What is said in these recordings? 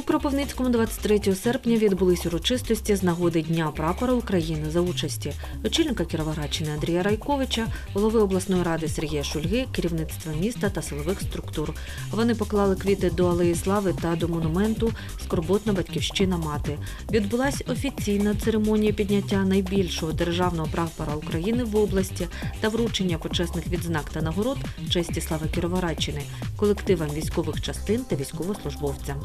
Кропивницькому 23 серпня відбулись урочистості з нагоди Дня прапора України за участі очільника Кіровоградщини Андрія Райковича, голови обласної ради Сергія Шульги, керівництва міста та силових структур. Вони поклали квіти до алеї слави та до монументу Скорботна батьківщина мати. Відбулась офіційна церемонія підняття найбільшого державного прапора України в області та вручення почесних відзнак та нагород честі слави Кіровоградщини колективам військових частин та військовослужбовцям.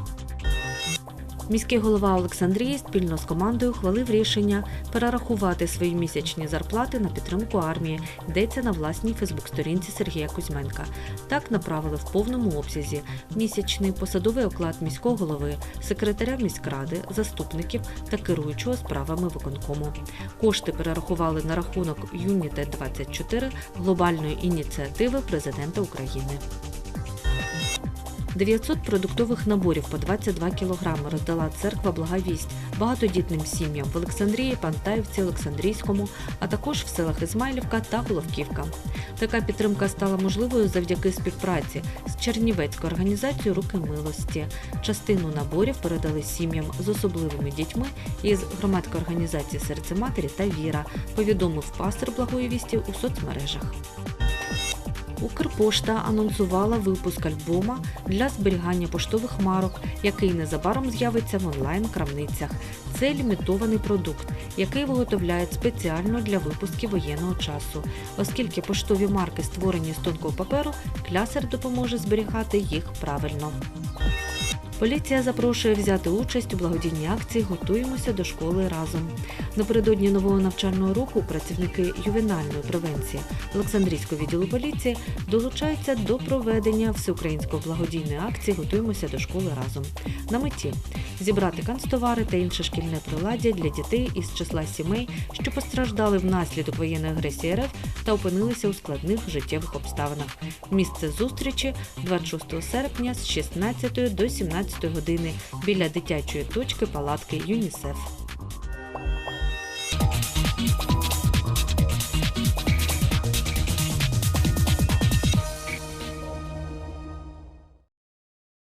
Міський голова Олександрії спільно з командою ухвалив рішення перерахувати свої місячні зарплати на підтримку армії. Йдеться на власній фейсбук-сторінці Сергія Кузьменка. Так направили в повному обсязі місячний посадовий оклад міського голови, секретаря міськради, заступників та керуючого справами виконкому. Кошти перерахували на рахунок Юнітет 24 глобальної ініціативи президента України. 900 продуктових наборів по 22 кілограми роздала церква Благовість багатодітним сім'ям в Олександрії, Пантаївці, Олександрійському, а також в селах Ізмайлівка та Головківка. Така підтримка стала можливою завдяки співпраці з Чернівецькою організацією Руки милості. Частину наборів передали сім'ям з особливими дітьми із громадської організації Серце Матері та Віра, повідомив пастор Благої вісті у соцмережах. Укрпошта анонсувала випуск альбома для зберігання поштових марок, який незабаром з'явиться в онлайн-крамницях. Це лімітований продукт, який виготовляють спеціально для випусків воєнного часу. Оскільки поштові марки створені з тонкого паперу, клясер допоможе зберігати їх правильно. Поліція запрошує взяти участь у благодійній акції Готуємося до школи разом. Напередодні нового навчального року працівники ювенальної превенції Олександрійського відділу поліції долучаються до проведення всеукраїнської благодійної акції Готуємося до школи разом. На меті зібрати канцтовари та інше шкільне приладдя для дітей із числа сімей, що постраждали внаслідок воєнної агресії РФ та опинилися у складних життєвих обставинах. Місце зустрічі 26 серпня з 16 до 17 години біля дитячої точки палатки ЮНІСЕФ.